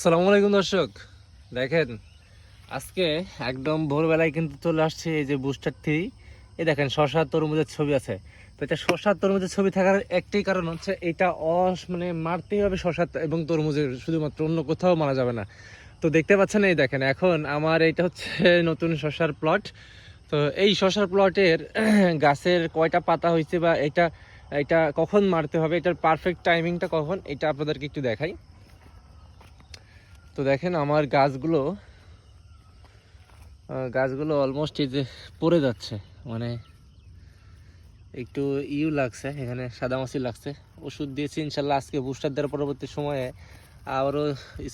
সালামু আলাইকুম দর্শক। দেখেন, আজকে একদম ভোরবেলায় কিন্তু চলে আসছে এই যে বুস্টার থ্রি। এই দেখেন, শশা তরমুজের ছবি আছে। তো এটা শশা তরমুজের ছবি থাকার একটাই কারণ হচ্ছে এটা অস মানে মারতেই হবে শশা এবং তরমুজের শুধুমাত্র, অন্য কোথাও মারা যাবে না। তো দেখতে পাচ্ছেন এই দেখেন, এখন আমার এটা হচ্ছে নতুন শশার প্লট তো এই শশার প্লটের গাছের কয়টা পাতা হয়েছে বা এটা এটা কখন মারতে হবে, এটার পারফেক্ট টাইমিংটা কখন, এটা আপনাদেরকে একটু দেখাই। তো দেখেন আমার গাছগুলো গাছগুলো অলমোস্ট এই যে পড়ে যাচ্ছে। মানে একটু ইউ লাগছে, এখানে সাদামাছি লাগছে। ওষুধ দিয়েছি, ইনশাল্লাহ আজকে বুস্টার দেওয়ার পরবর্তী সময়ে আবারও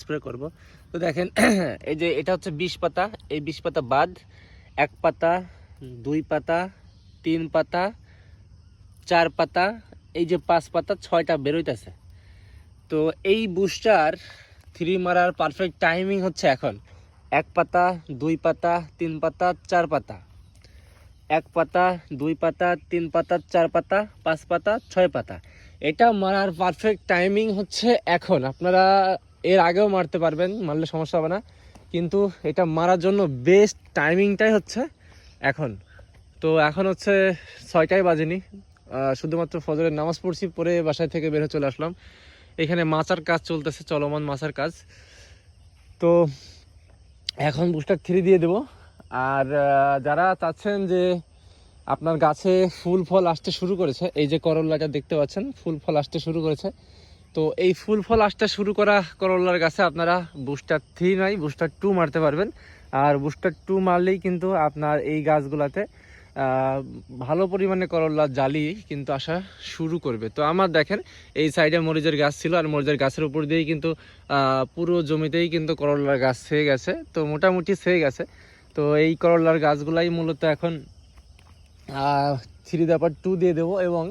স্প্রে করব। তো দেখেন, এই যে এটা হচ্ছে বিশ পাতা। এই বিশ পাতা বাদ, এক পাতা, দুই পাতা, তিন পাতা, চার পাতা, এই যে পাঁচ পাতা, ছয়টা বেরোইতেছে তো এই বুস্টার থ্রি মারার পারফেক্ট টাইমিং হচ্ছে এখন। এক পাতা, দুই পাতা, তিন পাতা, চার পাতা। এক পাতা, দুই পাতা, তিন পাতা, চার পাতা, পাঁচ পাতা, ছয় পাতা। এটা মারার পারফেক্ট টাইমিং হচ্ছে এখন। আপনারা এর আগেও মারতে পারবেন, মারলে সমস্যা হবে না। কিন্তু এটা মারার জন্য বেস্ট টাইমিংটাই হচ্ছে এখন। তো এখন হচ্ছে ছয়টাই বাজেনি। শুধুমাত্র ফজরের নামাজ পড়ছি পরে বাসায় থেকে বের চলে আসলাম। এখানে মাচার কাজ চলতেছে, চলমান মাচার কাজ। তো এখন বুস্টার থ্রি দিয়ে দেব। আর যারা চাচ্ছেন যে আপনার গাছে ফুল ফল আসতে শুরু করেছে, এই যে করল্লাটা দেখতে পাচ্ছেন, ফুল ফল আসতে শুরু করেছে। তো এই ফুল ফল আসতে শুরু করা করল্লার গাছে আপনারা বুস্টার থ্রি নয় বুস্টার টু মারতে পারবেন। আর বুস্টার টু মারলেই কিন্তু আপনার এই গাছগুলাতে ভালো পরিমাণে করল্লা জালি কিন্তু আসা শুরু করবে। তো আমার দেখেন, এই সাইডে মরিচের গাছ ছিল আর মরিচের গাছের উপর দিয়েই কিন্তু পুরো জমিতেই কিন্তু করল্লার গাছ ছেয়ে গেছে। তো মোটামুটি ছেয়ে গেছে। তো এই করল্লার গাছগুলাই মূলত এখন থ্রি দাপার টু দিয়ে দেবো এবং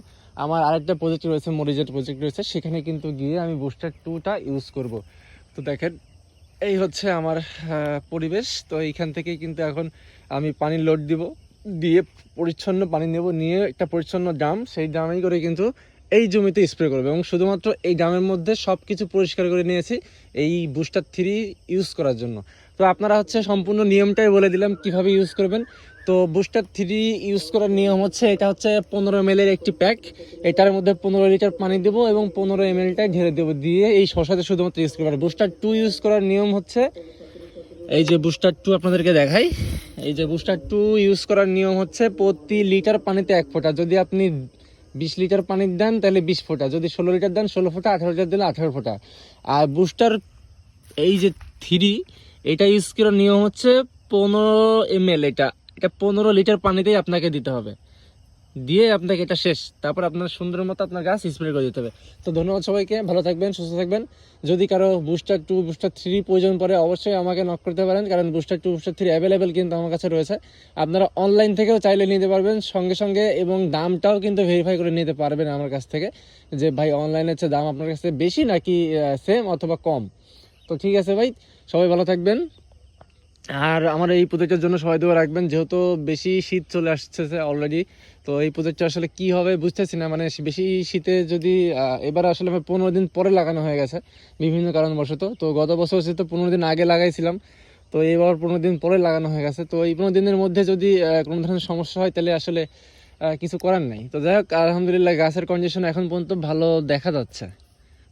আমার আরেকটা প্রজেক্ট রয়েছে, মরিচের প্রজেক্ট রয়েছে। সেখানে কিন্তু গিয়ে আমি বুস্টার টুটা ইউজ করব। তো দেখেন, এই হচ্ছে আমার পরিবেশ। তো এইখান থেকেই কিন্তু এখন আমি পানির লোড দিব। দিয়ে পরিচ্ছন্ন পানি নেব, নিয়ে একটা পরিচ্ছন্ন ড্রাম, সেই ড্রামেই করে কিন্তু এই জমিতে স্প্রে করবে এবং শুধুমাত্র এই ড্রামের মধ্যে সব কিছু পরিষ্কার করে নিয়েছি এই বুস্টার থ্রি ইউজ করার জন্য। তো আপনারা হচ্ছে সম্পূর্ণ নিয়মটাই বলে দিলাম কীভাবে ইউজ করবেন। তো বুস্টার থ্রি ইউজ করার নিয়ম হচ্ছে, এটা হচ্ছে পনেরো এম একটি প্যাক, এটার মধ্যে পনেরো লিটার পানি দেবো এবং পনেরো এম এলটাই ঢেলে দেবো, দিয়ে এই শশাতে শুধুমাত্র ইউজ করবেন বুস্টার টু ইউজ করার নিয়ম হচ্ছে এই যে বুস্টার টু আপনাদেরকে দেখাই। এই যে বুস্টার টু ইউজ করার নিয়ম হচ্ছে প্রতি লিটার পানিতে এক ফোঁটা। যদি আপনি বিশ লিটার পানি দেন, তাহলে বিশ ফোঁটা। যদি ষোলো লিটার দেন, ষোলো ফোঁটা। আঠারো লিটার দিলে আঠারো ফোঁটা। আর বুস্টার এই যে থ্রি এটা ইউজ করার নিয়ম হচ্ছে পনেরো এম এটা এটা পনেরো লিটার পানিতেই আপনাকে দিতে হবে। দিয়ে আপনাকে এটা শেষ। তারপর আপনার সুন্দর মতো আপনার গাছ স্প্রে করে দিতে হবে। তো ধন্যবাদ সবাইকে, ভালো থাকবেন, সুস্থ থাকবেন। যদি কারও বুস্টার টু বুস্টার থ্রি প্রয়োজন পড়ে, অবশ্যই আমাকে নক করতে পারেন, কারণ booster two booster three available কিন্তু আমার কাছে রয়েছে। আপনারা অনলাইন থেকেও চাইলে নিতে পারবেন, সঙ্গে সঙ্গে এবং দামটাও কিন্তু ভেরিফাই করে নিতে পারবেন আমার কাছ থেকে, যে ভাই অনলাইনের চেয়ে দাম আপনার কাছ বেশি নাকি সেম অথবা কম? তো ঠিক আছে ভাই, সবাই ভালো থাকবেন। আর আমার এই প্রজেক্টের জন্য সবাই দোয়া রাখবেন, যেহেতু বেশি শীত চলে আসছে অলরেডি তো এই প্রজেক্টটা আসলে কি হবে বুঝতেছি না মানে বেশি শীতে যদি এবার আসলে আমার পনেরো দিন পরে লাগানো হয়ে গেছে, বিভিন্ন কারণবশত। তো গত বছর তো পনেরো দিন আগে লাগাইছিলাম, তো এবার পনেরো দিন পরে লাগানো হয়ে গেছে। তো এই পনেরো দিনের মধ্যে যদি কোনো ধরনের সমস্যা হয়, তাহলে আসলে কিছু করার নাই। তো যাই হোক, আলহামদুলিল্লাহ গাছের কন্ডিশন এখন পর্যন্ত ভালো দেখা যাচ্ছে।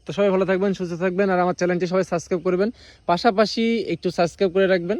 তো সবাই ভালো থাকবেন, সুস্থ থাকবেন, আর আমার চ্যানেলটি সবাই সাবস্ক্রাইব করবেন। পাশাপাশি একটু সাবস্ক্রাইব করে রাখবেন।